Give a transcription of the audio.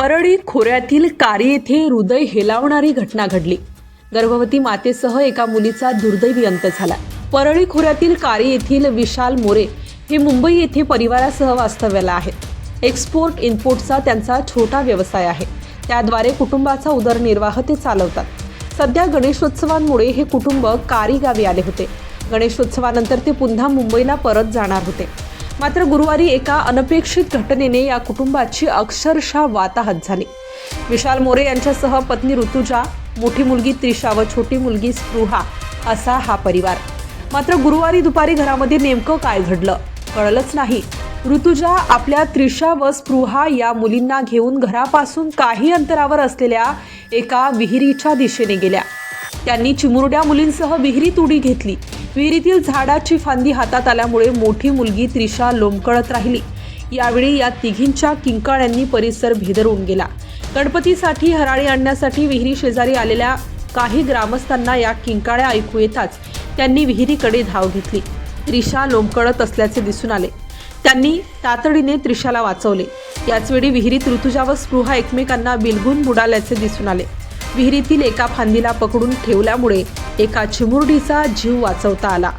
परळी खोऱ्यातील कारी येथे हृदय हेलावणारी घटना घडली. गर्भवती मातेसह एका मुलीचा दुर्दैवी अंत झाला. परळी खोऱ्यातील कारी येथील विशाल मोरे हे मुंबई येथे परिवारासह वास्तव्याला आहेत. एक्सपोर्ट इम्पोर्टचा त्यांचा छोटा व्यवसाय आहे. त्याद्वारे कुटुंबाचा उदरनिर्वाह ते चालवतात. सध्या गणेशोत्सवांमुळे हे कुटुंब कारी गावी आले होते. गणेशोत्सवानंतर ते पुन्हा मुंबईला परत जाणार होते. मात्र गुरुवारी एका अनपेक्षित घटनेने या कुटुंबाची अक्षरशः वाताहत झाली. विशाल मोरे यांच्यासह पत्नी ऋतुजा मोठी मुलगी त्रिशा व छोटी मुलगी स्पृहा असा हा परिवार. मात्र गुरुवारी दुपारी घरामध्ये नेमकं काय घडलं कळलंच नाही. ऋतुजा आपल्या त्रिशा व स्पृहा या मुलींना घेऊन घरापासून काही अंतरावर असलेल्या एका विहिरीच्या दिशेने गेल्या. त्यांनी चिमुरड्या मुलींसह विहिरीत उडी घेतली. विहिरीतील झाडाची फांदी हातात आल्यामुळे मोठी मुलगी त्रिशा लोंबकळत राहिली. यावेळी या तिघींच्या किंकाळ्यांनी परिसर भेदरून गेला. गणपतीसाठी हराळी आणण्यासाठी विहिरी शेजारी आलेल्या काही ग्रामस्थांना या किंकाळ्या ऐकू येताच त्यांनी विहिरीकडे धाव घेतली. त्रिशा लोंबकळत असल्याचे दिसून आले. त्यांनी तातडीने त्रिशाला वाचवले. याचवेळी विहिरीत ऋतुजा व स्पृहा एकमेकांना बिलगून बुडाल्याचे दिसून आले. विहिरीतील एका फांदीला पकडून ठेवल्यामुळे एका चिमुरडीचा जीव वाचवता आला.